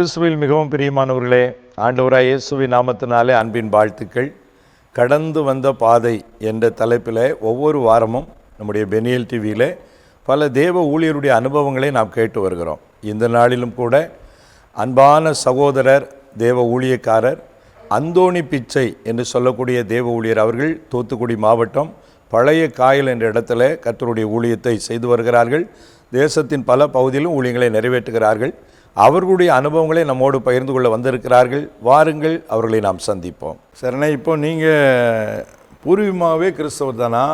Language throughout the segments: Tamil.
கிறிஸ்துவில் மிகவும் பிரியமானவர்களே ஆண்டவராய் இயேசுவின் நாமத்தினாலே அன்பின் வாழ்த்துக்கள். கடந்து வந்த பாதை என்ற தலைப்பில் ஒவ்வொரு வாரமும் நம்முடைய பெனியல் டிவியில் பல தேவ ஊழியருடைய அனுபவங்களை நாம் கேட்டு வருகிறோம். இந்த நாளிலும் கூட அன்பான சகோதரர் தேவ ஊழியக்காரர் அந்தோணி பிச்சை என்று சொல்லக்கூடிய தேவ ஊழியர் அவர்கள் தூத்துக்குடி மாவட்டம் பழைய காயல் என்ற இடத்துல கத்தருடைய ஊழியத்தை செய்து வருகிறார்கள். தேசத்தின் பல பகுதியிலும் ஊழியங்களை நிறைவேற்றுகிறார்கள். அவர்களுடைய அனுபவங்களை நம்மோடு பகிர்ந்து கொள்ள வந்திருக்கிறார்கள். வாருங்கள் அவர்களை நாம் சந்திப்போம். சரணா இப்போ நீங்கள் பூர்வீகமாகவே கிறிஸ்தவர் தானா?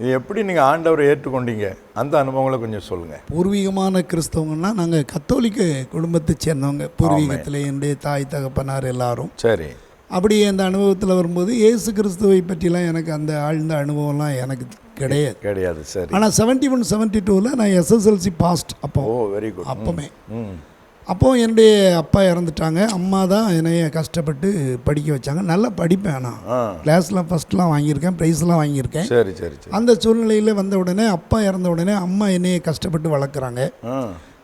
இது எப்படி நீங்கள் ஆண்டவரை ஏற்றுக்கொண்டீங்க? அந்த அனுபவங்களை கொஞ்சம் சொல்லுங்கள் பூர்வீகமான கிறிஸ்தவங்கன்னா நாங்கள் கத்தோலிக்க குடும்பத்தை சேர்ந்தவங்க. பூர்வீகத்தில் என்னுடைய தாய் தகப்பனார் எல்லாரும். சரி. அப்படி அந்த அனுபவத்தில் வரும்போது இயேசு கிறிஸ்துவை பற்றிலாம் எனக்கு அந்த ஆழ்ந்த அனுபவம்லாம் எனக்கு கிடையாது. கிடையாது சரி. ஆனால் செவன்ட்டி ஒன் செவன்ட்டி டூவில் நான் எஸ்எஸ்எல்சி பாஸ்ட் அப்போ. ஓ வெரி குட் அப்போமே. ம் அப்போ என்னுடைய அப்பா இறந்துட்டாங்க. அம்மா தான் என்னைய கஷ்டப்பட்டு படிக்க வச்சாங்க. நல்லா படிப்பேன் நான். ஆ. கிளாஸில் ஃபஸ்ட்லாம் வாங்கியிருக்கேன். ப்ரைஸ்லாம் வாங்கியிருக்கேன். சரி சரி அந்த சூழ்நிலையில் வந்த உடனே அப்பா இறந்த உடனே அம்மா என்னைய கஷ்டப்பட்டு வளர்க்குறாங்க.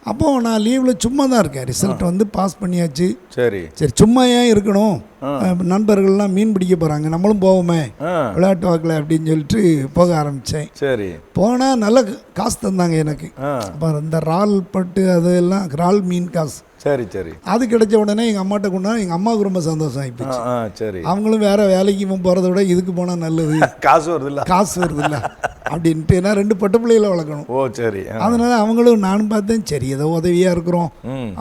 அப்போது நான் லீவில் சும்மா தான் இருக்கேன் ரிசல்ட் வந்து பாஸ் பண்ணியாச்சு. சரி. சரி சும்மா ஏன் இருக்கணும்? நண்பர்கள்லாம் மீன் பிடிக்க போகிறாங்க நம்மளும் போவோமே. விளையாட்டு வாக்கில் அப்படின்னு சொல்லிட்டு போக ஆரம்பித்தேன் சரி. போனால் நல்ல காசு தந்தாங்க எனக்கு. ஆ. அப்போ இந்த இறால் பட்டு அதெல்லாம் இறால் மீன் காசு. சரி சரி. அது கிடைச்ச உடனே எங்கள் அம்மாட்ட கொண்டா எங்கள் அம்மாவுக்கு ரொம்ப சந்தோஷம் ஆ ஆகிப்போச்சு ஆ சரி. அவங்களும் வேறு வேலைக்கு போகிறத விட இதுக்கு போனால் நல்லது. காசு வருதுல்ல? காசு வருதுல்ல. அப்படின்ட்டு ஏன்னா ரெண்டு பட்டு பிள்ளைகளை வளர்க்கணும். ஓ சரி. அதனால அவங்களும் நானும் பார்த்தேன் சரி ஏதோ உதவியாக இருக்கிறோம்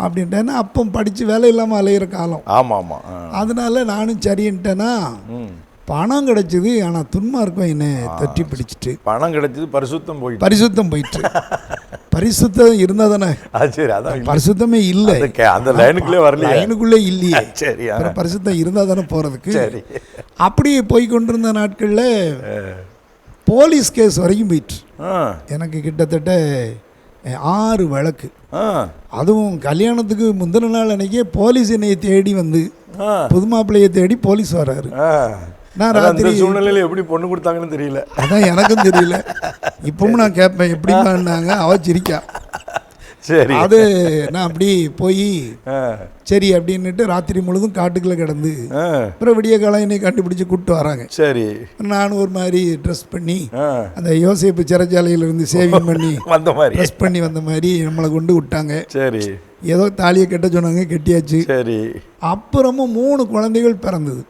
அப்படின்ட்டேன்னா அப்போ படித்து வேலை இல்லாமல் அலையிற காலம். ஆமாம் ஆமாம் அதனால நானும் சரின்ட்டேன்னா பணம் கிடைச்சிது ஆனால் துன்மார்க்கம் என்னை தொட்டி பிடிச்சிட்டு. பணம் கிடைச்சது பரிசுத்தம் போயிட்டு. பரிசுத்தம் போயிட்டு. பரிசுத்தம் இருந்தால் தானே? சரி அதான். பரிசுத்தமே இல்லை. அந்த லைனுக்குள்ளே வரலையே. லைனுக்குள்ளே இல்லையே. சரி பரிசுத்தம் இருந்தால் தானே போகிறதுக்கு சரி. அப்படி போய் கொண்டிருந்த நாட்களில் போலீஸ் கேஸ் வரைக்கும் போயிட்டு. எனக்கு கிட்டத்தட்ட ஆறு வழக்கு. அதுவும் கல்யாணத்துக்கு முந்தின நாள் அன்னைக்கே போலீஸ் என்னைய தேடி வந்து புது மாப்பிள்ளையை தேடி போலீஸ் வராரு. ஆ. நான் ராத்திரி சூழ்நிலையில எப்படி பொண்ணு கொடுத்தாங்கன்னு தெரியல. அதான் எனக்கும் தெரியல. இப்பவும் நான் கேட்பேன் எப்படி பண்ணாங்க அவ சிரிக்கா. சரி. அது நான் அப்படி போய் சரி அப்படின்னுட்டு ராத்திரி முழுதும் காட்டுக்குள்ளே கிடந்து அப்புறம் விடிய காலம் என்னை கண்டுபிடிச்சு கூப்பிட்டு வராங்க. சரி. நானும் ஒரு மாதிரி ட்ரெஸ் பண்ணி அந்த யோசேப்பு சிறைச்சாலையிலிருந்து சேவிங் பண்ணி வந்த மாதிரி. ட்ரெஸ் பண்ணி வந்த மாதிரி நம்மளை கொண்டு விட்டாங்க. சரி. ஏதோ தாலியை கட்ட சொன்னாங்க கட்டியாச்சு. சரி. அப்புறமும் மூணு குழந்தைகள் பிறந்தது.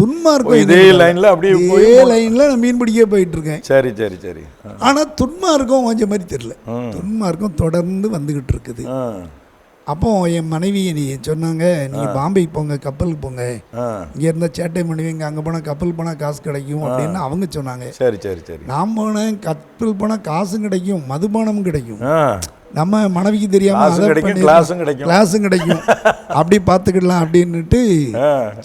துன்மார்க்கம் இதே லைன்ல அப்படியே இதே லைனில் நான் மீன் பிடிக்க போயிட்டு இருக்கேன். சரி சரி சரி. ஆனால் துன்மார்க்கம் கொஞ்சம் மாதிரி தெரியல. துன்மார்க்கம் தொடர்ந்து வந்துக்கிட்டு இருக்குது. அப்போ என் மனைவி நீ சொன்னாங்க நீங்கள் பாம்பேக்கு போங்க கப்பலுக்கு போங்க. இங்கே இருந்தால் சேட்டை பண்ணுவீங்க அங்கே போனால் கப்பல் போனால் காசு கிடைக்கும் அப்படின்னு அவங்க சொன்னாங்க. சரி சரி சரி. நான் போனேன் கப்பல் போனால் காசும் கிடைக்கும் மதுபானமும் கிடைக்கும். நம்ம மனைவிக்கு தெரியாம காசும் அதை கிடைக்கும், பண்ணிடலாம். கிளாஸும் கிடைக்கும். கிளாஸும் கிடைக்கும். அப்படி பார்த்துக்கிடலாம் அப்படின்னுட்டு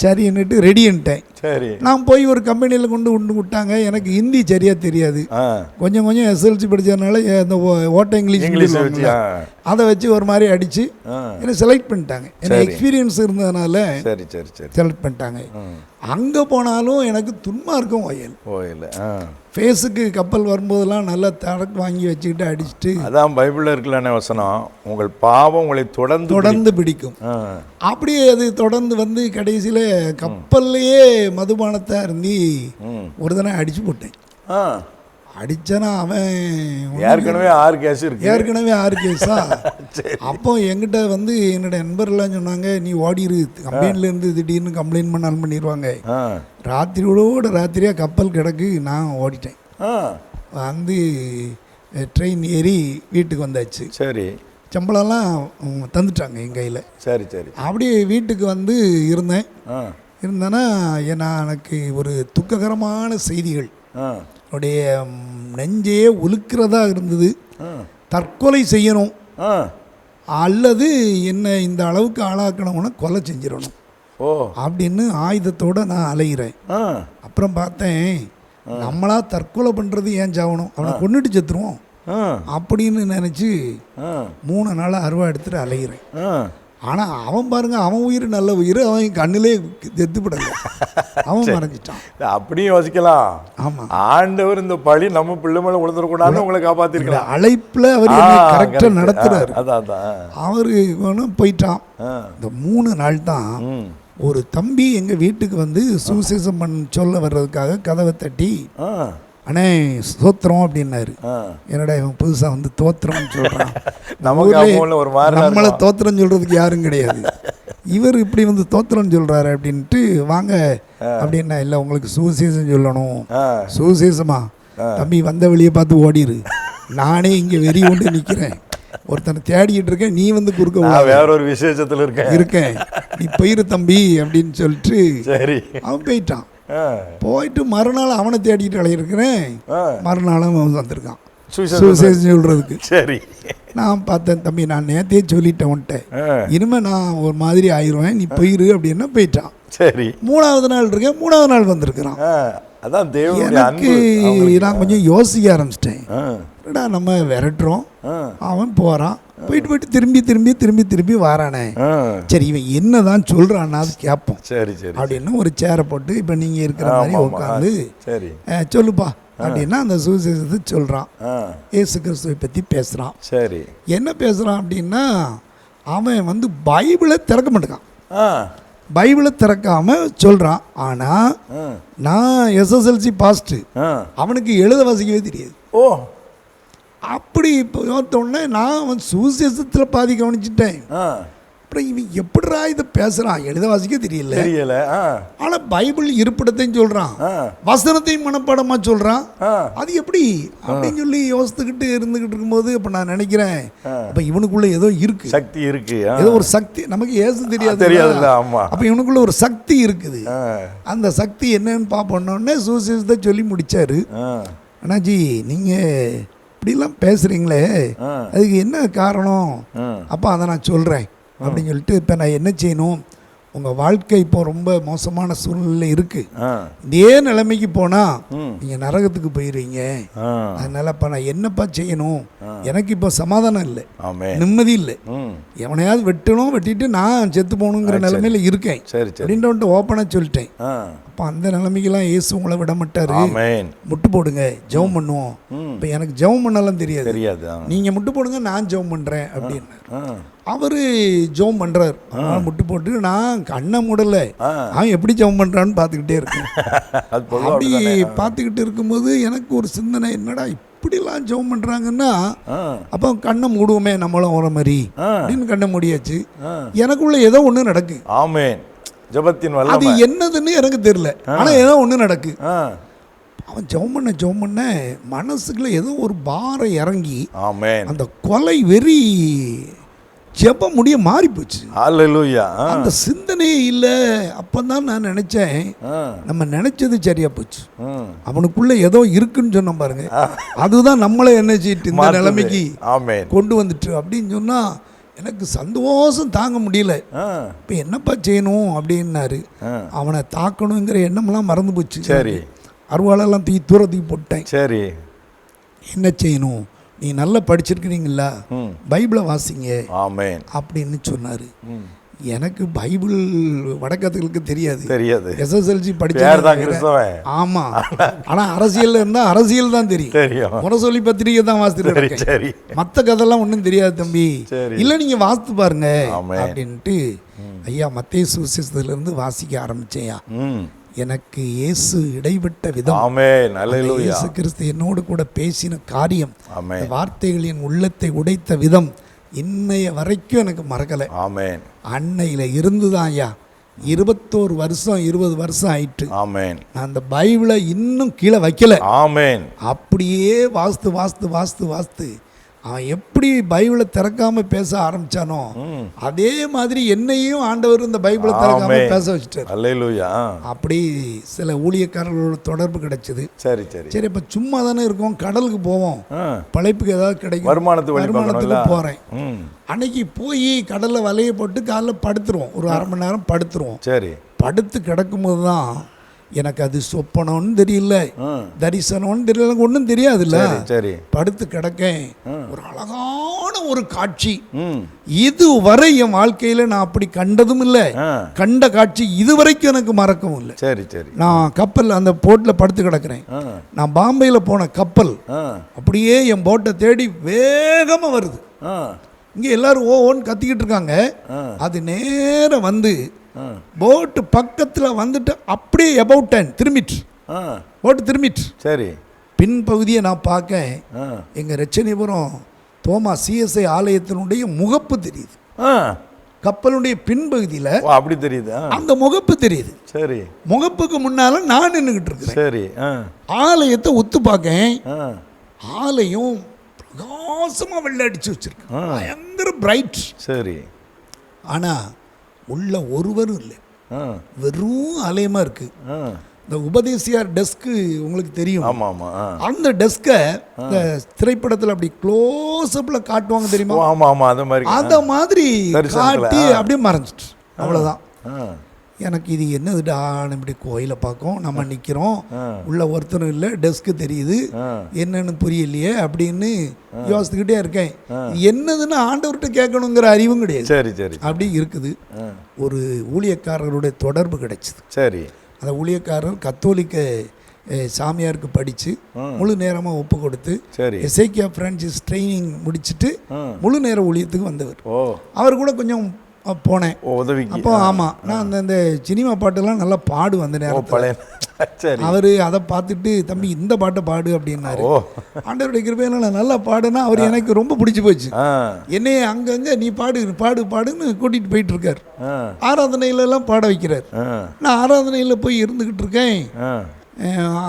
சரின்னுட்டு ரெடின்ட்டேன் சரி. நான் போய் ஒரு கம்பெனியில் கொண்டு கொண்டு விட்டாங்க. எனக்கு ஹிந்தி சரியாக தெரியாது. கொஞ்சம் கொஞ்சம் எஸ்எல்சி படித்ததுனால இந்த ஓட்ட இங்கிலீஷ் இங்கிலீஷ் அதை வச்சு ஒரு மாதிரி அடித்து என்னை செலக்ட் பண்ணிட்டாங்க. எனக்கு. எக்ஸ்பீரியன்ஸ் இருந்ததுனால சரி சரி சரி. செலக்ட் பண்ணிட்டாங்க. அங்கே போனாலும் எனக்கு துன்மார்க்கம் ஒயல் ஓ இல்லை ஆ. ஃபேஸுக்கு கப்பல் வரும்போதெல்லாம் நல்லா தடக்கு வாங்கி வச்சுக்கிட்டு அடிச்சுட்டு அதான் பைபிளில் இருக்கலானே வசனம். உங்கள் பாவம் உங்களை தொடர்ந்து தொடர்ந்து பிடிக்கும். அப்படியே அது தொடர்ந்து வந்து கடைசியில் கப்பல்லையே மதுபானத்தை அருந்தி ம். ஒரு தடவை அடிச்சு போட்டேன். ஆ அடிச்சனா அவன் ஏற்கனவே ஆறு கேஸ் இருக்கு. ஏற்கனவே ஆறு கேஸா அப்போ என்கிட்ட வந்து என்னோட நண்பர்லாம் சொன்னாங்க நீ ஓடிரு கம்பெனிலேருந்து திடீர்னு கம்ப்ளைண்ட் பண்ணாலும் பண்ணிடுவாங்க ராத்திரியோட ராத்திரியாக கப்பல் கிடக்கு நான் ஓடிட்டேன். வந்து ட்ரெயின் ஏறி வீட்டுக்கு வந்தாச்சு. சரி. சம்பளம்லாம் தந்துட்டாங்க என் கையில். சரி சரி. அப்படியே வீட்டுக்கு வந்து இருந்தேன். இருந்தேன்னா ஏன்னா எனக்கு ஒரு துக்ககரமான செய்திகள். என்னுடைய ம், நெஞ்சே உலுக்கிறதா இருந்தது. தற்கொலை செய்யணும். அல்லது என்ன இந்த அளவுக்கு ஆளாக்கணும்னா கொலை செஞ்சிடணும். ஓ. அப்படின்னு ஆயுதத்தோட நான் அலைகிறேன் அப்புறம் பார்த்தேன் நம்மளா தற்கொலை பண்ணுறது ஏன் சாகணும் அவனை கொண்டுட்டு செத்துருவோம். அப்படின்னு நினச்சி மூணு நாளாக அருவா எடுத்துட்டு அலைகிறேன் ஆனால் அவன் பாருங்க அவன் உயிர் நல்ல உயிர் அவன் கண்ணிலே செத்துப்படல அவன் மறைஞ்சிட்டான். அப்படியும் யோசிக்கலாம். ஆமாம் ஆண்டவர் இந்த பழி நம்ம பிள்ளை மேல விழுந்துடக்கூடாதுன்னு உங்களை இந்த காப்பாத்திருக்கலாம் அழைப்பில் அவர் கரெக்டாக. நடத்துறாரு. அவர் வேணும் போயிட்டான். இந்த மூணு நாள் தான். ஒரு தம்பி எங்கள் வீட்டுக்கு வந்து சுவிசேஷம் பண்ண சொல்ல வர்றதுக்காக கதவை தட்டி அண்ணே ஸ்தோத்திரம் அப்படின்னாரு. என்னடா இவன் புதுசாக வந்து தோத்திரம்னு சொல்கிறான் நம்மளை தோத்திரம் சொல்கிறதுக்கு யாரும் கிடையாது. இவர் இப்படி வந்து தோத்திரம் சொல்கிறாரு அப்படின்ட்டு வாங்க. அப்படின்னா இல்லை உங்களுக்கு சுவிசேஷம் சொல்லணும். ஆ, சுவிசேஷமா? தம்பி வந்த வழியை பார்த்து ஓடிரு. நானே இங்கே வெறி கொண்டு நிற்கிறேன் ஒருத்தனை தேடிக்கிட்டு இருக்கேன். நீ வந்து குறுக்க. வேற ஒரு விசேஷத்துல இருக்கேன். இருக்கேன். நீ போயிரு தம்பி அப்படின்னு சொல்லிட்டு சரி. அவன் போயிட்டான். போயிட்டு மறுநாள் அவனை தேடிட்டு அலையிருக்கிறேன். மறுநாளும் அவன் வந்திருக்கான். சுவிசேஷம் சொல்கிறதுக்கு சரி. நான் பார்த்தேன் தம்பி நான் நேத்தே சொல்லிட்டேன் உன்ட்ட ஆ, இனிமே நான் ஒரு மாதிரி ஆயிடுவேன் நீ போயிரு அப்படின்னா போயிட்டான். சரி. மூணாவது நாள் இருக்கேன் மூணாவது நாள் வந்திருக்கிறான். அதான் எனக்கு. நான் கொஞ்சம் யோசிக்க ஆரம்பிச்சிட்டேன். என்னடா நம்ம விரட்டுறோம்? அவன் போகிறான் போயிட்டு போயிட்டு திரும்பி திரும்பி திரும்பி திரும்பி வாரானே. சரி இவன் என்னதான் சொல்கிறான்னா அது கேட்போம். சரி சரி அப்படின்னு ஒரு சேரை போட்டு இப்போ நீங்கள் இருக்கிற மாதிரி. உட்காந்து சரி. சொல்லுப்பா. அப்படின்னா அந்த சுவிசேஷத்தை சொல்கிறான் ஏசு கிறிஸ்துவை பற்றி பேசுகிறான் சரி. என்ன பேசுகிறான் அப்படின்னா அவன் வந்து பைபிளை திறக்க மாட்டேங்கான் பைபிளை திறக்காம சொல்கிறான் ஆனால் நான் எஸ்எஸ்எல்சி பாஸ்ட்டு. அவனுக்கு எழுத வாசிக்கவே தெரியாது. ஓ. அப்படி பார்த்தோன்னே நான் அவன் சுவிசேஷத்தில் பாதி கவனிச்சிட்டேன். அப்புறம் இவன் எப்படிடா இதை பேசுகிறான் எழுத வாசிக்க தெரியல. தெரியல ஆனால் பைபிள் இருப்பிடத்தையும் சொல்கிறான் வசனத்தையும் மனப்பாடமாக சொல்கிறான். அது எப்படி? அப்படின்னு சொல்லி யோசித்துக்கிட்டு இருந்துக்கிட்டு இருக்கும்போது அப்போ நான் நினைக்கிறேன் அப்போ இவனுக்குள்ள ஏதோ இருக்கு. சக்தி இருக்கு. ஏதோ ஒரு சக்தி நமக்கு ஏசு தெரியாது தெரியாதுல்ல, ஆமா. அப்போ இவனுக்குள்ள ஒரு சக்தி இருக்குது. அந்த சக்தி என்னன்னு பார்ப்போன்னே சுவிசேஷத்தை சொல்லி முடிச்சாரு. ஆ, அண்ணாஜி நீங்கள் இப்படிலாம் பேசுகிறீங்களே. அதுக்கு என்ன காரணம். அப்போ அதை நான் சொல்கிறேன் அப்படின்னு சொல்லிட்டு இப்போ நான் என்ன செய்யணும்? உங்கள் வாழ்க்கை இப்போ ரொம்ப மோசமான சூழ்நிலை இருக்குது இதே நிலைமைக்கு போனால். நீங்கள் நரகத்துக்கு போயிடுவீங்க. அதனால் இப்போ நான் என்னப்பா செய்யணும்? எனக்கு இப்போ சமாதானம் இல்லை. நிம்மதி இல்லை. எவனையாவது வெட்டணும் வெட்டிட்டு நான் செத்து போகணுங்கிற நிலைமையில இருக்கேன். அப்படின்ட்டு ஓப்பனாக சொல்லிட்டேன். அப்போ அந்த நிலைமைக்கெல்லாம் இயேசு உங்களை விட மாட்டாரு. முட்டு போடுங்க ஜெபம் பண்ணுவோம். இப்போ எனக்கு ஜெபம் பண்ணலாம் தெரியாது. தெரியாது. நீங்கள் முட்டு போடுங்க நான் ஜெபம் பண்ணுறேன் அப்படின்னு. அவர் ஜெபம் பண்ணுறாரு முட்டு போட்டு நான் கண்ணை மூடலை. அவன் எப்படி ஜெபம் பண்ணுறான்னு பார்த்துக்கிட்டே இருக்கேன். அப்படி. பார்த்துக்கிட்டு இருக்கும்போது எனக்கு ஒரு சிந்தனை என்னடா இப்படிலாம் ஜெபம் பண்ணுறாங்கன்னா அப்போ கண்ணை மூடுவோமே நம்மளும் வர மாதிரி. அப்படின்னு கண்ணை மூடியாச்சு. எனக்குள்ள ஏதோ ஒன்று நடக்கு. ஆமென். ஜெபத்தின் அது வல்லமை என்னதுன்னு எனக்கு தெரியல. ஆனால் ஏதோ ஒன்று நடக்கு. அவன் ஜெபம் பண்ண ஜெபம் பண்ண மனசுக்குள்ள ஏதோ ஒரு பாரம் இறங்கி அந்த கொலை வெறி ஜெப முடிய மாறி போச்சு. அந்த சிந்தனையே இல்லை. அப்பதான் நான் நினைச்சேன். நம்ம நினைச்சது சரியா போச்சு. அவனுக்குள்ள ஏதோ இருக்குன்னு சொன்னோம் பாருங்க. அதுதான் நம்மளை என்ன செய்யிட்டு இந்த. நிலைமைக்கு கொண்டு வந்துட்டு அப்படின்னு சொன்னா எனக்கு சந்தோஷம் தாங்க முடியல. இப்போ என்னப்பா செய்யணும் அப்படின்னாரு. அவனை தாக்கணுங்கிற எண்ணமெல்லாம் மறந்து போச்சு. சரி. அருவாளெல்லாம் தூக்கி தூர தூக்கி போட்டேன் சரி. என்ன செய்யணும்? நீ நல்லா படிச்சிருக்கிறீங்களா. பைபிளை வாசிங்க. அப்படின்னு சொன்னார். எனக்கு பைபிள் வடக்கத்துகளுக்கு தெரியாது. தெரியாது. எஸ்எஸ்எல்சி படிச்சேன் ஆமா. ஆனா அரசியல்ல இருந்தா அரசியல் தான் தெரியும். தெரியும். முறை சொல்லி பத்திரிகை தான் வாசித்துட்டு சரி மற்ற கதைலாம் ஒன்றும் தெரியாது தம்பி. இல்ல நீங்க வாசித்து பாருங்க. அப்படின்ட்டு ஐயா மத்திய சுவிசேஷத்திலிருந்து வாசிக்க ஆரம்பிச்சேயா எனக்கு இயேசு இடைப்பட்ட விதம். இயேசு கிறிஸ்து என்னோடு கூட பேசின காரியம். ஆமென். அந்த வார்த்தைகள் என் உள்ளத்தை உடைத்த விதம். இன்னைய வரைக்கும் எனக்கு மறக்கலை. ஆமென். அன்னையில் இருந்து தான் ஐயா. இருபத்தோரு வருஷம் இருபது வருஷம் ஆயிட்டு ஆமென். நான் அந்த பைபிளை இன்னும் கீழே வைக்கல. ஆமென். அப்படியே வாஸ்து வாஸ்து வாஸ்து வாஸ்து. அவன் எப்படி பைபிளை திறக்காம பேச ஆரம்பிச்சானோ. அதே மாதிரி என்னையும் ஆண்டவர் இந்த பைபிளை திறக்காம ஆமென். பேச வச்சுட்டார். அப்படி சில ஊழியக்காரர்களோட தொடர்பு கிடைச்சது. சரி சரி. சரி இப்போ சும்மா தானே இருக்கோம் கடலுக்கு போவோம். பழைப்புக்கு ஏதாவது கிடைக்கும். வருமானத்துக்கு பார்க்கணும்ல போகிறேன் அன்னைக்கு போய் கடலில் வலையை போட்டு காலைல படுத்துருவோம். ஒரு அரை மணி நேரம் படுத்துருவோம். சரி. படுத்து கிடக்கும்போது தான் எனக்கு அது சொப்பனம்னு தெரியல. தரிசனம்னு தெரியல ஒன்றும் தெரியாதுல்ல. சரி படுத்து கிடக்கேன். ஒரு அழகான ஒரு காட்சி. இதுவரை என் வாழ்க்கையில நான் அப்படி கண்டதும் இல்லை. கண்ட காட்சி இதுவரைக்கும் எனக்கு மறக்கவும் இல்லை. சரி சரி. நான் கப்பல் அந்த போட்டில் படுத்து கிடக்கிறேன். நான் பாம்பேயில் போன கப்பல் அப்படியே என் போட்டை தேடி வேகமாக வருது. இங்கே எல்லாரும் ஓ ஓன்னு கத்திக்கிட்டு இருக்காங்க. அது நேரா வந்து போட்டு பக்கத்தில் வந்துட்டு அப்படியே எபவுட் டைம் திரும்பிட்டு. ஆ. போட்டு திரும்பிட்டு. சரி. பின்பகுதியை நான் பார்க்க ஆ. எங்கள் ரச்சனிபுரம் தோமா சிஎஸ்ஐ ஆலயத்தினுடைய முகப்பு தெரியுது. கப்பலுடைய பின்பகுதியில் அப்படி தெரியுதா அந்த முகப்பு தெரியுது. சரி. முகப்புக்கு முன்னால நான் நின்றுக்கிட்டு இருக்கிறேன். சரி ஆலயத்தை ஒத்து பார்க்கேன். ஆலயம் பிரகாசமாக வெள்ளை அடிச்சு வச்சிருக்கு. பயங்கர பிரைட் சரி. ஆனால் உள்ள ஒருவரும் இல்லை. வெறும் ஆலயமாக இருக்கு. ஆ. இந்த உபதேசியார் டெஸ்க்கு உங்களுக்கு தெரியும். ஆமாம் அந்த டெஸ்கை இந்த திரைப்படத்தில் அப்படி க்ளோஸ்அப்பில் காட்டுவாங்க தெரியுமா? ஆமாம் ஆமாம் அது மாதிரி. அந்த மாதிரி காட்டி. அப்படியே மறைஞ்சிட்டு. அவ்வளோதான் எனக்கு இது என்னதுடான்னு இப்படி கோயிலை பார்க்கோம். நம்ம நிற்கிறோம். உள்ள ஒருத்தரும் இல்லை டெஸ்க்கு தெரியுது. என்னன்னு புரியலையே அப்படின்னு யோசித்துக்கிட்டே இருக்கேன். என்னதுன்னு ஆண்டவர்கிட்ட கேட்கணுங்கிற அறிவும் கிடையாது. சரி சரி. அப்படி இருக்குது. ஒரு ஊழியக்காரருடைய தொடர்பு கிடைச்சிது. சரி. அந்த ஊழியக்காரர் கத்தோலிக்க சாமியாருக்கு படித்து முழு நேரமாக ஒப்பு கொடுத்து சரி. எசேக்கியா பிரான்சிஸ் ட்ரைனிங் முடிச்சுட்டு முழு நேர ஊழியத்துக்கு வந்தவர். அவர் கூட கொஞ்சம் போனேன். ஓ உதவிக்கு அப்போ ஆமாம் நான் அந்த இந்த சினிமா பாட்டெல்லாம் நல்லா பாடுவேன் அந்த சரி. அவர் அதை பார்த்துட்டு தம்பி இந்த பாட்டை பாடு அப்படின்னாரு. ஆண்டவருடைய கிருபையில நான் நல்லா பாடுனா அவர் எனக்கு ரொம்ப பிடிச்சி போச்சு. என்னைய அங்கங்கே நீ பாடு பாடு பாடுன்னு கூட்டிகிட்டு போயிட்டு இருக்கார் ஆ. ஆராதனையில எல்லாம் பாட வைக்கிறார். நான் ஆராதனையில் போய் இருந்துக்கிட்டு இருக்கேன்.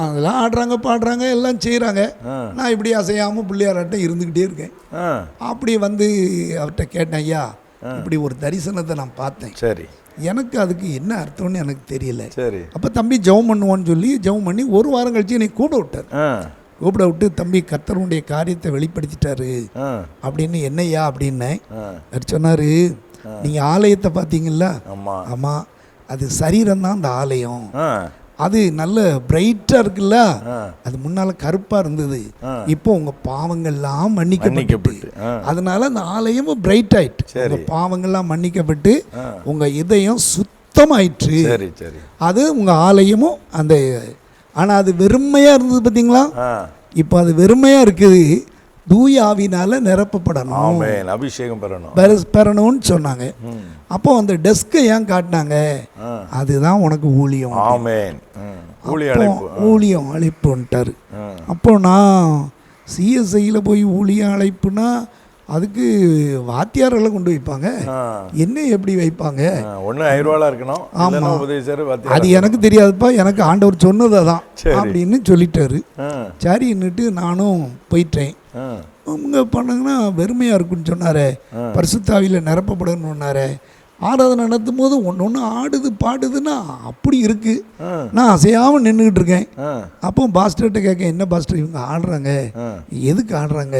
அதெல்லாம் ஆடுறாங்க பாடுறாங்க எல்லாம் செய்கிறாங்க ஆ. நான் இப்படி அசையாமல் பிள்ளையாராட்டம் இருந்துக்கிட்டே இருக்கேன். அப்படி வந்து அவர்கிட்ட கேட்டேன் ஐயா இப்படி ஒரு தரிசனத்தை நான் பார்த்தேன். சரி. எனக்கு அதுக்கு என்ன அர்த்தம்னு எனக்கு தெரியல. சரி. அப்போ தம்பி ஜெபம் பண்ணுவான்னு சொல்லி ஜெபம் பண்ணி ஒரு வாரம் கழிச்சு என்னை கூப்பிட விட்டார். கூப்பிட விட்டு தம்பி கர்த்தருடைய காரியத்தை வெளிப்படுத்திட்டாரு அப்படின்னு என்னய்யா அப்படின்னேன் அவர் சொன்னார் நீங்கள் ஆலயத்தை பார்த்தீங்களா ஆமாம் அது சரீரம் தான் அந்த ஆலயம். அது நல்ல பிரைட்டாக இருக்குல்ல? அது முன்னால் கருப்பாக இருந்தது. இப்போ உங்கள் பாவங்கள்லாம் மன்னிக்கப்பட்டு. அதனால அந்த ஆலயமும் பிரைட் ஆயிட்டு. உங்கள் பாவங்கள்லாம் மன்னிக்கப்பட்டு. உங்கள் இதயம் சுத்தமாயிற்று. சரி சரி. அது உங்கள் ஆலயமும் அந்த ஆனால் அது வெறுமையாக இருந்தது பார்த்தீங்களா இப்போ அது வெறுமையாக இருக்குது. தூய ஆவினால நிரப்பப்படணும் அபிஷேகம் பெறணும். பெற- பெறணும்னு சொன்னாங்க. அப்போ அந்த டெஸ்க்கை ஏன் காட்டினாங்க? அதுதான் உனக்கு ஊழியம். ஊழியம் அழைப்புன்ட்டாரு. அப்போ நான் சிஎஸ்ஐயில் போய் ஊழியம் அழைப்புனா அதுக்கு வாத்தியாரெல்லாம் கொண்டு வைப்பாங்க. என்ன எப்படி வைப்பாங்க? ஒன்று ஐநூறுவாலாம் இருக்கணும் வாத்தியார் அது எனக்கு தெரியாதுப்பா எனக்கு ஆண்டவர் சொன்னதை தான் சரி. அப்படின்னு சொல்லிட்டாரு. ஆ. சரின்னுட்டு நானும் போயிட்டேன். அவங்க பண்ணாங்கன்னா வெறுமையாக இருக்குன்னு சொன்னாரே. பரிசுத்தாவியில் நிரப்பப்படணுன்னாரே ஆராதனை நடத்தும் போது ஒன்று ஒன்று ஆடுது பாடுதுன்னா அப்படி இருக்குது ஆ. நான் அசையாமல் நின்றுக்கிட்டு இருக்கேன். அப்போ பாஸ்டர்கிட்ட கேட்க என்ன பாஸ்டர் இவங்க ஆடுறாங்க? எதுக்கு ஆடுறாங்க.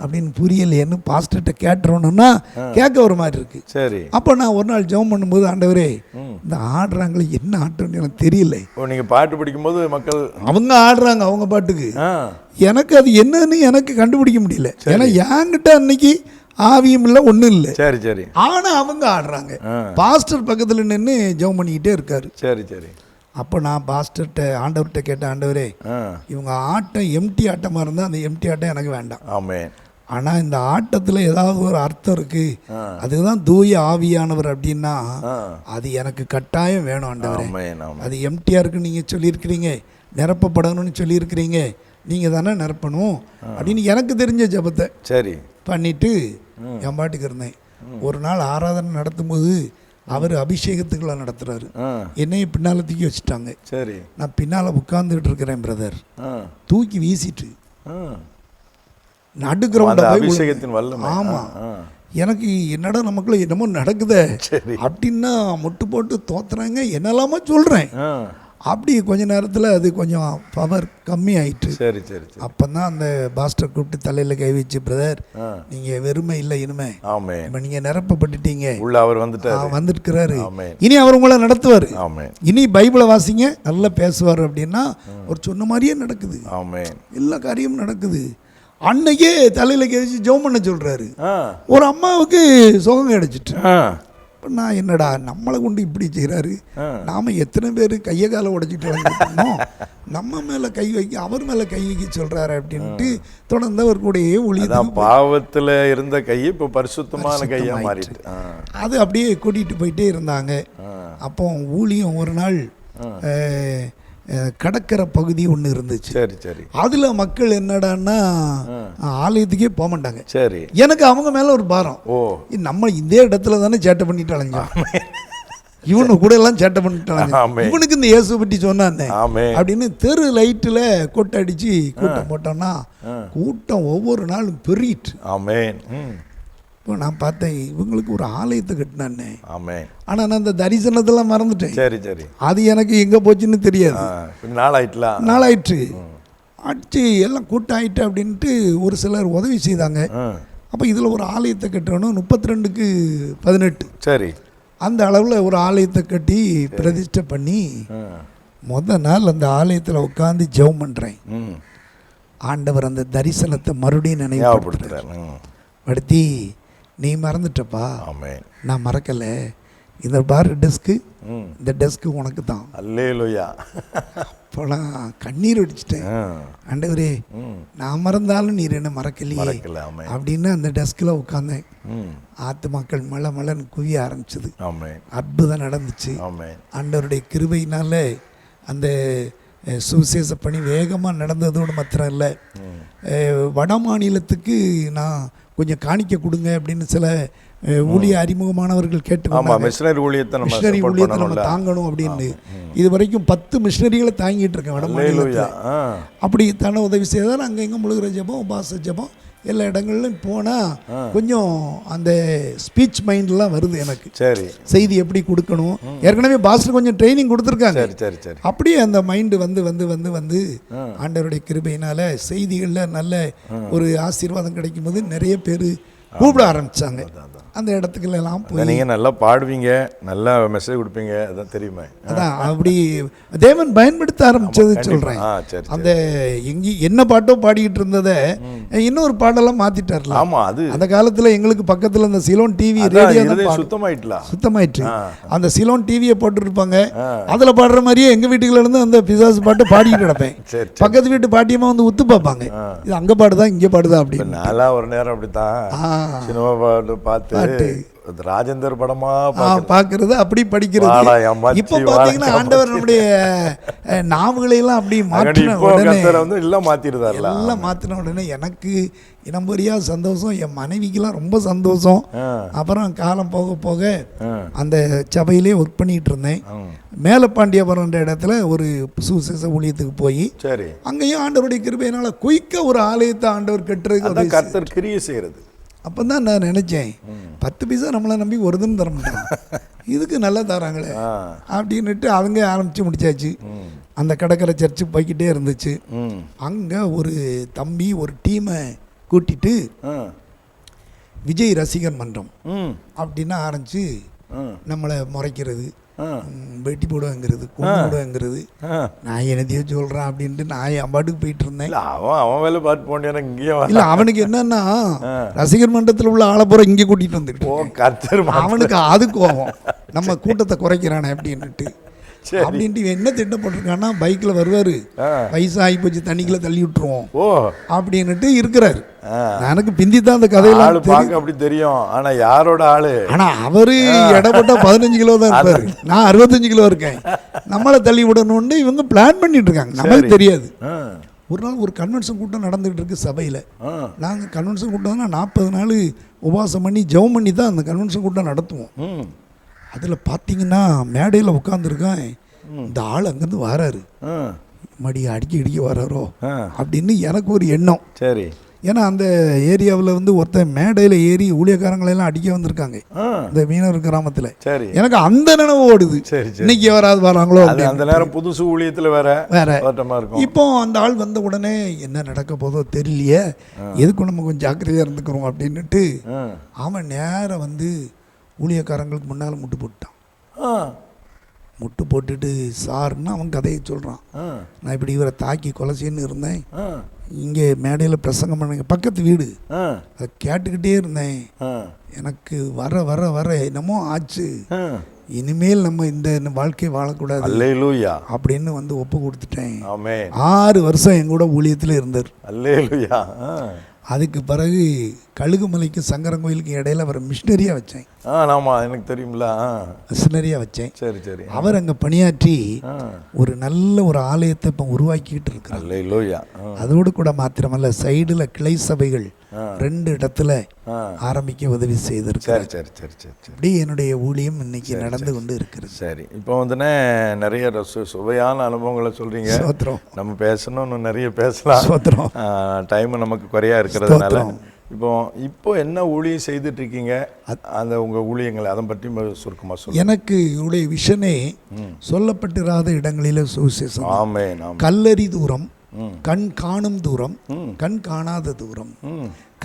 அப்படின்னு புரியலையேன்னு பாஸ்டர்கிட்ட கேட்டுறோன்னா கேட்க ஒரு மாதிரி இருக்கு. சரி. அப்போ நான் ஒரு நாள் ஜெபம் பண்ணும்போது ஆண்டவரே இந்த ஆடுறாங்களே என்ன ஆட்டம்னு எனக்கு தெரியல. நீங்கள் பாட்டு படிக்கும்போது மக்கள் அவங்க ஆடுறாங்க அவங்க பாட்டுக்கு. எனக்கு அது என்னன்னு எனக்கு கண்டுபிடிக்க முடியல. ஏன்னா என்கிட்ட அன்னைக்கு ஆவியும் இல்லை ஒன்றும் இல்லை. சரி சரி. ஆனால் அவங்க ஆடுறாங்க. பாஸ்டர் பக்கத்தில் நின்று ஜெபம் பண்ணிக்கிட்டே இருக்காரு. சரி சரி. அப்போ நான் பாஸ்டர்கிட்ட ஆண்டவர்கிட்ட கேட்டேன் ஆண்டவரே இவங்க ஆட்டம் எம்டி ஆட்டமாக இருந்தால் அந்த எம்டி ஆட்டம் எனக்கு வேண்டாம். ஆமென். ஆனால் இந்த ஆட்டத்தில் ஏதாவது ஒரு அர்த்தம் இருக்குது அதுதான் தூய ஆவியானவர் அப்படின்னா அது எனக்கு கட்டாயம் வேணும் ஆண்டவரே. அது எம்டியாக இருக்குன்னு நீங்கள் சொல்லியிருக்கிறீங்க. நிரப்பப்படணும்னு சொல்லியிருக்கிறீங்க. நீங்கள் தானே நிரப்பணும். அப்படின்னு எனக்கு தெரிஞ்ச ஜெபத்தை சரி. பண்ணிட்டு என் பாட்டுக்கு இருந்தேன். ஒரு நாள் ஆராதனை நடத்தும்போது அவர் அபிஷேகத்துக்குள்ள நடத்துகிறாரு ஆ. என்னைய பின்னால் தூக்கி வச்சுட்டாங்க. சரி. நான் பின்னால் உட்காந்துக்கிட்டு இருக்கிறேன் பிரதர் தூக்கி வீசிட்டு. நடு அபிஷேகத்தின் வல்லமை. ஆமா. ஆ எனக்கு என்னடா நமக்குள்ள என்னமோ நடக்குதே? அப்படின்னா முட்டு போட்டு தோத்துறாங்க என்னெல்லாமோ சொல்கிறேன் ஆ. அப்படி கொஞ்ச நேரத்தில் அது கொஞ்சம் பவர் கம்மி ஆயிட்டு சரி சரி. அப்போ தான் அந்த பாஸ்டர் கூப்பிட்டு தலையில் கை வச்சு பிரதர் நீங்கள் வெறுமை இல்லை இனிமே. ஆமே இப்போ நீங்கள் நிரப்பப்பட்டுட்டீங்க. உள்ள அவர் வந்துட்டாரு. வந்துருக்கிறாரு. இனி அவர் உங்களை நடத்துவார். ஆமே இனி பைபிளை வாசிங்க நல்லா பேசுவார் அப்படின்னா அவர் சொன்ன மாதிரியே நடக்குது. ஆமே எல்லா காரியமும் நடக்குது. அன்னைக்கே தலையில் கை வச்சு ஜெபம் பண்ண சொல்கிறாரு ஒரு அம்மாவுக்கு சுகம் கிடைச்சிட்டு. இப்போ நான் என்னடா நம்மளை கொண்டு இப்படி செய்கிறாரு. நாம் எத்தனை பேர் கையை காலை உடைச்சிட்டு வந்துட்டோமோ நம்ம மேலே கை வைக்க அவர் மேலே கை வைக்க சொல்கிறாரு அப்படின்ட்டு தொடர்ந்து அவர் கூடயே ஒளி பாவத்துல இருந்த கை இப்போ பரிசுத்தமான கையா மாறிட்டு. அது அப்படியே கூட்டிகிட்டு போயிட்டே இருந்தாங்க. அப்போ ஊழியம் ஒரு நாள் கடற்கரை பகுதி ஒன்று இருந்துச்சு. சரி சரி. அதில் மக்கள் என்னடான்னா ஆலயத்துக்கே போக மாட்டாங்க. சரி. எனக்கு அவங்க மேலே ஒரு பாரம். ஓ. நம்ம இதே இடத்துல தானே சேட்டை பண்ணிட்டு அலைஞ்சோம். இவனு கூட எல்லாம் சேட்டை பண்ணிட்டு அலைஞ்சோம். ஆமே. இவனுக்கு இந்த இயேசு பற்றி சொன்னானே. ஆமே. அப்படின்னு தெரு லைட்டில் கொட்டை அடிச்சு கூட்டம் போட்டோம்னா கூட்டம் ஒவ்வொரு நாளும் பெருகிட்டு. ஆமேன். ம். இப்போ நான் பார்த்தேன் இவங்களுக்கு ஒரு ஆலயத்தை கட்டினானே. ஆமேன் ஆனால் நான் அந்த தரிசனத்தெல்லாம் மறந்துட்டேன். சரி சரி. அது எனக்கு எங்கே போச்சுன்னு தெரியாது. ஆ கொஞ்ச நாள் ஆயிட்டலாம் நாளாயிற்று அடிச்சு எல்லாம் கூட்டம் ஆயிட்டு அப்படின்ட்டு ஒரு சிலர் உதவி செய்தாங்க. அப்போ இதில் ஒரு ஆலயத்தை கட்டணும் முப்பத்தி ரெண்டுக்கு பதினெட்டு. சரி. அந்த அளவில் ஒரு ஆலயத்தை கட்டி பிரதிஷ்டை பண்ணி ஆ. முத நாள் அந்த ஆலயத்தில் உட்காந்து ஜெபம் பண்ணுறேன் ஆண்டவர் அந்த தரிசனத்தை மறுபடியும் ம். படுத்தி நீ மறந்துட்டப்பா. ஆமேன். நான் மறக்கலை. இந்த பார் டெஸ்க்கு இந்த டெஸ்க்கு உனக்கு தான் அல்லேலுயா. அப்போலாம் கண்ணீர் அடிச்சிட்டேன் ஆண்டவரே ம். நான் மறந்தாலும் நீர் என்ன மறக்கலையே. அப்படின்னு அந்த டெஸ்கில் உட்காந்தேன் ஆத்து மக்கள் மலை மலைன்னு குவிய ஆரம்பிச்சது. அற்புதம் நடந்துச்சு. ஆமேன். ஆண்டவருடைய கிருபையினால அந்த சுவிசேஷ பணி வேகமாக நடந்ததோடு மாத்திரம் இல்லை. வட மாநிலத்துக்கு நான் கொஞ்சம் காணிக்க கொடுங்க அப்படின்னு சில ஊழிய அறிமுகமானவர்கள் கேட்டு மிஷினரி ஊழியத்தை நம்ம மிஷினரி ஊழியத்தை நம்ம தாங்கணும் அப்படின்னு. இது வரைக்கும் பத்து மிஷினரிகளை தாங்கிட்டு இருக்கேன் வட மாநிலத்தில். அப்படி தன உதவி செய்தால் அங்கே எங்கே முழுகிற ஜெபம் உபாச ஜெபம் எல்லா இடங்கள்லையும் போனால் கொஞ்சம் அந்த ஸ்பீச் மைண்ட்லாம் வருது எனக்கு. சரி. செய்தி எப்படி கொடுக்கணும்? ஏற்கனவே பாஸ்டர் கொஞ்சம் ட்ரைனிங் கொடுத்துருக்காங்க. சரி சரி சரி. அப்படியே அந்த மைண்டு வந்து வந்து வந்து வந்து ஆண்டவருடைய கிருபையினால செய்திகளில் நல்ல ஒரு ஆசீர்வாதம் கிடைக்கும் போது நிறைய பேர் கூப்பிட ஆரம்பிச்சாங்க. அந்த இடத்துக்குள்ள எல்லாம் போய் அதான் நீங்க நல்லா பாடுவீங்க நல்லா மெசேஜ் கொடுப்பீங்க அதான் தெரியுமே. அதான் அப்படி தேவன் பயன்படுத்த ஆரம்பிச்சது சொல்றேன். ஆ சரி அந்த எங்கி என்ன பாட்டோ பாடிக்கிட்டு இருந்ததை இன்னொரு பாடெல்லாம் மாத்திட்டார்ல. ஆமா அது. அந்த காலத்துல எங்களுக்கு பக்கத்துல இந்த சிலோன் டிவி ரேடியோ சுத்தமாயிட்டலாம் சுத்தமாயிட்டு. அந்த சிலோன் டிவியை போட்டுருப்பாங்க. அதுல பாடுற மாதிரியே எங்க வீட்டுக்குள்ள இருந்து அந்த பிசாசு பாட்டு பாடிக்கிட்டு கிடப்பேன். பக்கத்து வீட்டு பாட்டியம்மா வந்து உத்து பார்ப்பாங்க. இது அங்க பாடுதா இங்க பாடுதா அப்படின்னு. நாளா ஒரு நேரம் அப்படித்தான். சினிமா பாட்டு பார்த்து ராஜேந்தர் படமா பாக்குறது அப்படி படிக்கிறது. இப்போ பாத்தீங்கன்னா வாடா, ஆண்டவர் நம்முடைய அஹ், நாவுகளை எல்லாம் அப்படி மாற்றின உடனே வந்து எல்லாம் மாத்திருந்தாருல எல்லாம் மாற்றின உடனே எனக்கு இனம்பரியா சந்தோஷம் என் மனைவிக்கெல்லாம் ரொம்ப சந்தோஷம். அப்புறம் காலம் போக போக. அந்த சபையிலே ஒர்க் பண்ணிட்டு இருந்தேன். மேலப்பாண்டியபுரம்ன்ற இடத்துல ஒரு சுசேஷ ஊழியத்துக்கு போய் சரி. அங்கேயும் ஆண்டவருடைய கிருபையினால குயிக்க ஒரு ஆலயத்தை ஆண்டவர் கட்டுறதுக்கு கர்த்தர் கிரியை செய்யறது. அப்போ தான் நான் நினச்சேன் பத்து பைசா நம்மளை நம்பி ஒருதுன்னு தர மாட்டாங்க. இதுக்கு நல்லா தராங்களே. அப்படின்னுட்டு அவங்க ஆரம்பித்து முடிச்சாச்சு. அந்த கடற்கரை சர்ச்சு போய்க்கிட்டே இருந்துச்சு. அங்கே ஒரு தம்பி ஒரு டீமை கூட்டிட்டு விஜய் ரசிகர் மன்றம் அப்படின்னு ஆரம்பித்து நம்மளை முறைக்கிறது. வெட்டி போடுவேங்கிறது போடுவேங்கிறது. நான் என்னதையோ சொல்கிறேன் அப்படின்ட்டு நான் என் பாட்டுக்கு போயிட்டு இருந்தேன் இல்ல அவன் அவன் வேலை பார்த்து போனேன் இங்கேயே இல்லை அவனுக்கு என்னன்னா ரசிகர் மன்றத்தில் உள்ள ஆலப்புறம் இங்கே கூட்டிகிட்டு வந்துட்டு. அவனுக்கு அது கோபம். நம்ம கூட்டத்தை குறைக்கிறானே அப்படின்னுட்டு. சரி. அப்படின்ட்டு என்ன திட்டம் போட்டிருக்கான்னா பைக்கில் வருவார். ஆ. வயசு ஆகி போச்சு தண்ணிக்குள்ள தள்ளி விட்டுருவோம். ஓ. அப்படின்னுட்டு இருக்கிறாரு. எனக்கு பிந்தி தான் அந்த கதையெல்லாம் ஆளு பார்க்க அப்படி தெரியும். ஆனா யாரோட ஆளு? ஆனா அவரு இடப்பட்டா பதினஞ்சு கிலோ தான் இருப்பாரு. நான் அறுபத்தஞ்சு கிலோ இருக்கேன். நம்மளை தள்ளி விடணும்னு இவங்க பிளான் பண்ணிட்டு இருக்காங்க நமக்கு தெரியாது. ஒரு நாள் ஒரு கன்வென்ஷன் கூட்டம் நடந்துகிட்டு இருக்கு சபையில். நாங்கள் கன்வென்ஷன் கூட்டம்னா நாற்பது நாள் உபவாசம் பண்ணி ஜெபம் பண்ணி தான் அந்த கன்வென்ஷன் கூட்டம் நடத்துவோம். அதில் பார்த்தீங்கன்னா மேடையில் உட்காந்துருக்கேன் இந்த ஆள் அங்கேருந்து வராரு. மடி அடிக்க இடிக்க வராரோ? அப்படின்னு எனக்கு ஒரு எண்ணம். சரி. ஏன்னா அந்த ஏரியாவில் வந்து ஒருத்தன் மேடையில் ஏறி ஊழியக்காரங்களை எல்லாம் அடிக்க வந்திருக்காங்க. இந்த மீனவர் கிராமத்தில். சரி. எனக்கு அந்த நினைவு ஓடுது. சரி இன்னைக்கு யாராவது வராங்களோ. அந்த நேரம் புதுசு ஊழியத்துல வேற வேற. இருக்கும். இப்போ அந்த ஆள் வந்த உடனே என்ன நடக்க போதோ தெரியலையே. எதுக்கும் நம்ம கொஞ்சம் ஜாக்கிரதையாக இருந்துக்கிறோம் அப்படின்னுட்டு. அவன் நேரா வந்து ஊழியக்காரங்களுக்கு முன்னால் முட்டு போட்டான். முட்டு போட்டுட்டு சார்னு அவன் கதையை சொல்கிறான். நான் இப்படி இவரை தாக்கி கொலை செய்யன்னு இருந்தேன். இங்கே மேடையில் பிரசங்கம் பண்ணுங்க பக்கத்து வீடு. அதை கேட்டுக்கிட்டே இருந்தேன். எனக்கு வர வர வர என்னமோ ஆச்சு. இனிமேல் நம்ம இந்த வாழ்க்கை வாழக்கூடாது அப்படின்னு வந்து ஒப்பு கொடுத்துட்டேன் ஆறு வருஷம் என் கூட ஊழியத்தில் இருந்தார். அதுக்கு பிறகு கழுகுமலைக்கு சங்கரன் கோயிலுக்கு இடையில அவர் மிஷினரியாக வச்சேன் ஆ ஆமா எனக்கு தெரியும்ல. மிஷினரியாக வச்சேன். சரி சரி. அவர் அங்கே பணியாற்றி. ஒரு நல்ல ஒரு ஆலயத்தை இப்போ உருவாக்கிட்டு இருக்கிறார். அதோடு கூட மாத்திரமல்ல சைடில் கிளை சபைகள். ரெண்டு இடத்துல. ஆரம்பிக்க உதவி செய்திருக்கார் சரி சரி சரி சரி இப்படி என்னுடைய ஊழியம் இன்னைக்கு நடந்து கொண்டு இருக்கிறது சரி. இப்போ வந்துனே நிறைய ரசு சுவையான அனுபவங்களை சொல்றீங்க. சோத்திரம். நம்ம பேசணும் இன்னும் நிறைய பேசலாம். சோத்திரம். டைம் நமக்கு குறையா இருக்கிறதுனால. இப்போ இப்போ என்ன ஊழியம் செய்துட்டு இருக்கீங்க அந்த உங்க ஊழியங்களை அதை பற்றி ம- சுருக்கமா சொல்லுங்க. எனக்கு இவருடைய விஷனே சொல்லப்பட்டிராத இடங்களில சுவிசேஷம். ஆமென் கல்லறி தூரம். கண் காணும் தூரம். கண் காணாத தூரம்.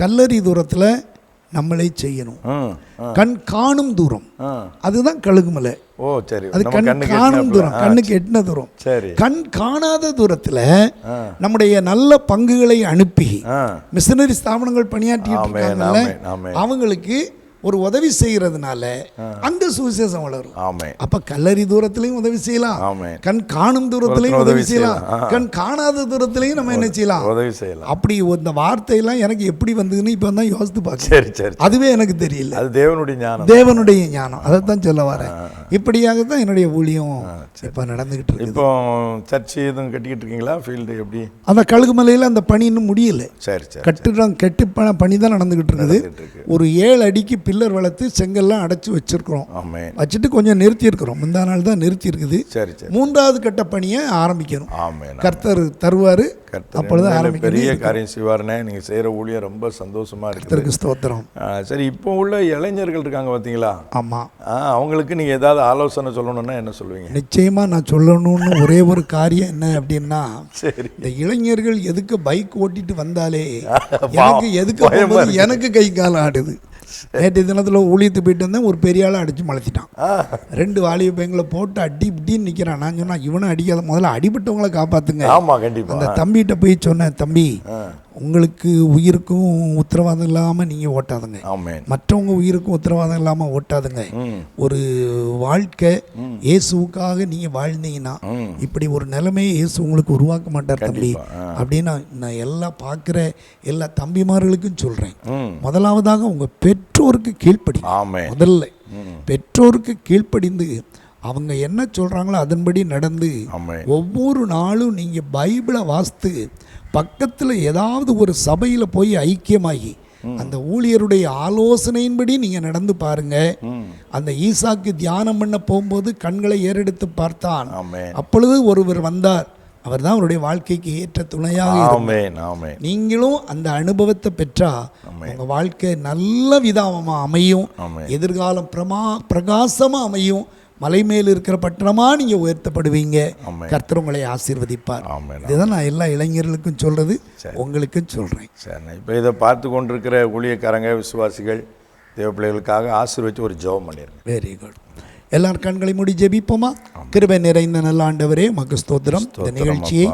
கல்லறி தூரத்துல நம்மளே செய்யணும். கண் காணும் தூரம். அதுதான் கழுகுமலை ஓ சரி. அது கண் காணும். தூரம்? கண்ணுக்கு எட்டின தூரம்? சரி. கண் காணாத தூரத்துல நம்முடைய நல்ல பங்குகளை அனுப்பி மிஷனரி ஸ்தாபனங்கள் பணியாற்றிட்டு இருக்காங்கல்ல ஆமென். அவங்களுக்கு ஒரு உதவி செய்யறதுனால அந்த சுவிசேஷம் வளரும். அப்ப கல்லறி தூரத்திலையும் உதவி செய்யலாம். கண் காணும் தூரத்திலையும் உதவி செய்யலாம். கண் காணாத தூரத்திலையும் நம்ம என்ன செய்யலாம்? உதவி செய்யலாம். அப்படி இந்த வார்த்தையெல்லாம் எனக்கு எப்படி வந்ததுன்னு இப்போ தான் யோசித்து பார்க்க சரி சரி அதுவே எனக்கு தெரியல. அது தேவனுடைய ஞானம். தேவனுடைய ஞானம். அதைத்தான் சொல்ல வரேன். இப்படியாக தான் என்னுடைய ஊழியம் இப்போ நடந்துகிட்டு இருக்குது. இப்போ சர்ச்சு எதுவும் கட்டிக்கிட்டு இருக்கீங்களா? ஃபீல்டு எப்படி? அந்த கழுகுமலையில் அந்த பணி இன்னும் முடியல. சரி சரி கட்டுடம் கட்டு பணி தான் நடந்துகிட்டு இருக்குது. இருக்கு. ஒரு ஏழு அடிக்கு பில்லர் வளர்த்து செங்கல்லாம் அடைச்சி வச்சிருக்கிறோம். வச்சுட்டு கொஞ்சம் நிறுத்தி இருக்கிறோம் முந்தா நாள் தான் நிறுத்தி இருக்குது சரி சரி. மூன்றாவது கட்ட பணியை ஆரம்பிக்கணும். கர்த்தர் தருவார். அப்பொழுது பெரிய காரியம் செய்வாருனே நீங்க செய்யற ஊழியம் ரொம்ப சந்தோஷமா இருக்குது. ஸ்தோத்திரம். சரி இப்போ உள்ள இளைஞர்கள் இருக்காங்க பார்த்தீங்களா ஆமாம் அவங்களுக்கு நீங்க ஏதாவது ஆலோசனை சொல்லணும்னா என்ன சொல்லுவீங்க? நிச்சயமாக நான் சொல்லணும்னு ஒரே ஒரு காரியம் என்ன அப்படின்னா சரி. இந்த இளைஞர்கள் எதுக்கு பைக் ஓட்டிட்டு வந்தாலே எனக்கு எதுக்கு எனக்கு கை காலம் ஆடுது. நேற்று தினத்தில் ஊழியத்து போயிட்டு வந்தேன். ஒரு பெரிய ஆளை அடித்து மலைச்சிட்டான். ரெண்டு வாலிப பையங்களை போட்டு அடி இப்படின்னு நிற்கிறான் நான் சொன்னா இவனை அடிக்காத முதல்ல அடிபட்டவங்கள காப்பாத்துங்க. ஆமா கண்டிப்பா. அந்த தம்பிகிட்ட போய் சொன்னேன் தம்பி உங்களுக்கு உயிருக்கும் உத்தரவாதம் இல்லாமல் நீங்கள் ஓட்டாதுங்க. மற்றவங்க உயிருக்கும் உத்தரவாதம் இல்லாமல் ஓட்டாதுங்க. ஒரு வாழ்க்கை இயேசுவுக்காக நீங்கள் வாழ்ந்தீங்கன்னா இப்படி ஒரு நிலைமையை இயேசு உங்களுக்கு உருவாக்க மாட்டார் தம்பி. அப்படின்னு நான் எல்லாம் பார்க்குற எல்லா தம்பிமார்களுக்கும் சொல்கிறேன் முதலாவதாக உங்கள் பெற்றோருக்கு கீழ்ப்படி முதல்ல பெற்றோருக்கு கீழ்ப்படிந்து அவங்க என்ன சொல்கிறாங்களோ அதன்படி நடந்து ஒவ்வொரு நாளும் நீங்கள் பைபிளை வாசித்து பக்கத்தில் ஏதாவது ஒரு சபையில் போய் ஐக்கியமாகி அந்த ஊழியருடைய ஆலோசனையின்படி நீங்கள் நடந்து பாருங்க. அந்த ஈசாக்கு தியானம் பண்ண போகும்போது கண்களை ஏறெடுத்து பார்த்தான். அப்பொழுது ஒருவர் வந்தார். அவர் தான் அவருடைய வாழ்க்கைக்கு ஏற்ற துணையாக நீங்களும் அந்த அனுபவத்தை பெற்றா உங்க வாழ்க்கை நல்ல விதமா அமையும். எதிர்காலம் பிரமா பிரகாசமா அமையும். மலை மேல் இருக்கிற பட்டணமா நீங்க உயர்த்தப்படுவீங்க. கர்த்தர் உங்களை ஆசீர்வதிப்பார். இதுதான் நான் எல்லா இளைஞர்களுக்கும் சொல்றது உங்களுக்கும் சொல்றேன். சரி இப்போ இதை பார்த்து கொண்டிருக்கிற ஊழியக்காரங்க விசுவாசிகள் தேவ பிள்ளைகளுக்காக ஒரு ஜெபம் பண்ணிருங்க. வெரி குட் எல்லார் கண்களை மூடி ஜெபிப்போமா? கிருபை நிறைந்த நல்ல ஆண்டவரே மக்கு ஸ்தோத்திரம். இந்த நிகழ்ச்சியை.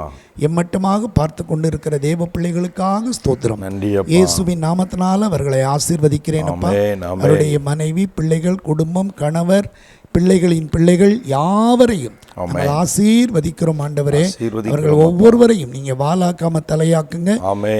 எம்மட்டமாக பார்த்து கொண்டிருக்கிற தேவ பிள்ளைகளுக்காக ஸ்தோத்திரம் இயேசுவின் நாமத்தினால அவர்களை ஆசீர்வதிக்கிறேன் அவருடைய மனைவி பிள்ளைகள் குடும்பம் கணவர் பிள்ளைகளின் பிள்ளைகள் யாவரையும் ஆசீர்வதிக்கிறோம் ஆண்டவரே. அவர்கள் ஒவ்வொருவரையும் நீங்க வாலாக்காம தலையாக்குங்க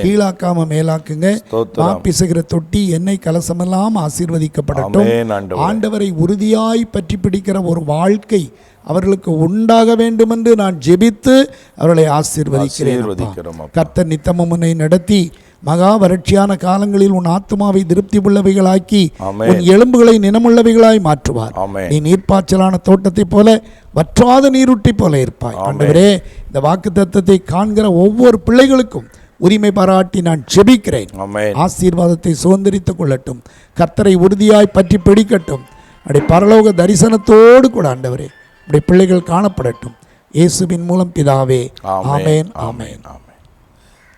கீழாக்காம மேலாக்குங்க. மாப்பிசுகிற தொட்டி எண்ணெய் கலசமெல்லாம் ஆசீர்வதிக்கப்படட்டும். ஆண்டவர். உறுதியாய் பற்றி பிடிக்கிற ஒரு வாழ்க்கை அவர்களுக்கு உண்டாக வேண்டும் என்று நான் ஜெபித்து அவர்களை ஆசீர்வதிக்கிறேன் கர்த்தர் நித்தமும் நடத்தி மகா வறட்சியான காலங்களில் உன் ஆத்மாவை திருப்தி உள்ளவைகளாக்கி உன் எலும்புகளை நினமுள்ளவைகளாய் மாற்றுவார். நீ நீர்ப்பாய்ச்சலான தோட்டத்தைப் போல வற்றாத நீருட்டி போல இருப்பாய். ஆண்டவரே இந்த வாக்கு தத்தத்தை காண்கிற ஒவ்வொரு பிள்ளைகளுக்கும் உரிமை பாராட்டி நான் ஜெபிக்கிறேன் ஆமென். ஆசீர்வாதத்தை சுதந்திரித்துக் கொள்ளட்டும். கர்த்தரை உறுதியாய் பற்றி பிடிக்கட்டும். அப்படி பரலோக தரிசனத்தோடு கூட ஆண்டவரே அப்படி பிள்ளைகள் காணப்படட்டும். இயேசுவின் மூலம் பிதாவே. ஆமென். ஆமென். ஆமென்.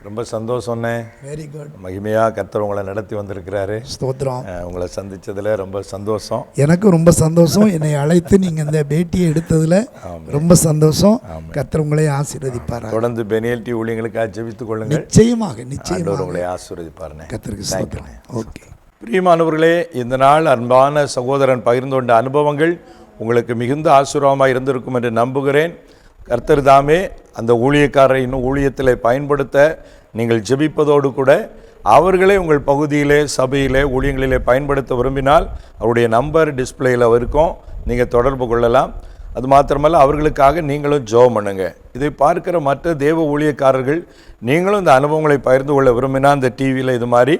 ரொம்ப சந்தோஷம்னே வெரி குட் மகிமையா கர்த்தர் உங்களை நடத்தி வந்திருக்கிறாரு. ஸ்தோத்திரம். உங்களை சந்திச்சதுல ரொம்ப சந்தோஷம். எனக்கு ரொம்ப சந்தோஷம். என்னை அழைத்து நீங்கள் இந்த பேட்டியை எடுத்ததில் ரொம்ப சந்தோஷம். கர்த்தர் உங்களை ஆசீர்வதிப்பாரா? தொடர்ந்து பெனியல்டி ஊழியங்களுக்காக ஜெபித்துக் கொள்ளுங்கள். நிச்சயமாக நிச்சயம் ஆண்டவர் உங்களை ஆசீர்வதிப்பாருனே கர்த்தருக்கு ஸ்தோத்திரம். ஓகே பிரியமானவர்களே இந்த நாள் அன்பான சகோதரன் பகிர்ந்து கொண்ட அனுபவங்கள் உங்களுக்கு மிகுந்த ஆசீர்வாதமாக இருந்திருக்கும் என்று நம்புகிறேன். கர்த்தர் தாமே அந்த ஊழியக்காரரை இன்னும் ஊழியத்தில் பயன்படுத்த நீங்கள் ஜெபிப்பதோடு கூட அவர்களே உங்கள் பகுதியிலே சபையிலே ஊழியங்களிலே பயன்படுத்த விரும்பினால் அவருடைய நம்பர் டிஸ்பிளேயில் இருக்கும். நீங்கள் தொடர்பு கொள்ளலாம். அது மாத்திரமல்ல அவர்களுக்காக நீங்களும் ஜெபம் பண்ணுங்க. இதை பார்க்கிற மற்ற தேவ ஊழியக்காரர்கள் நீங்களும் இந்த அனுபவங்களை பகிர்ந்து கொள்ள விரும்பினா இந்த டிவியில் இது மாதிரி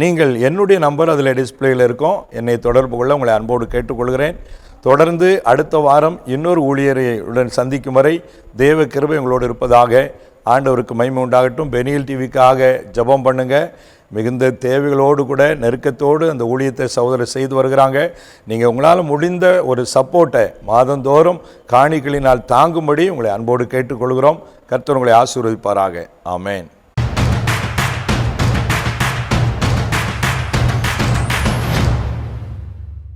நீங்கள் என்னுடைய நம்பர் அதில் டிஸ்பிளேயில் இருக்கும். என்னை தொடர்பு கொள்ள உங்களை அன்போடு கேட்டுக்கொள்கிறேன். தொடர்ந்து அடுத்த வாரம் இன்னொரு ஊழியரையுடன் சந்திக்கும் வரை தேவ கிருபை உங்களோடு இருப்பதாக ஆண்டவருக்கு மைமை உண்டாகட்டும். பெனியல் டிவிக்காக ஜெபம் பண்ணுங்கள் மிகுந்த தேவைகளோடு கூட நெருக்கத்தோடு அந்த ஊழியத்தை சகோதரர் செய்து வருகிறாங்க. நீங்கள் உங்களால் முடிந்த ஒரு சப்போர்ட்டை மாதந்தோறும் காணிகளினால் தாங்கும்படி உங்களை அன்போடு கேட்டுக்கொள்கிறோம். கர்த்தர் உங்களை ஆசீர்வதிப்பாராக. ஆமேன்.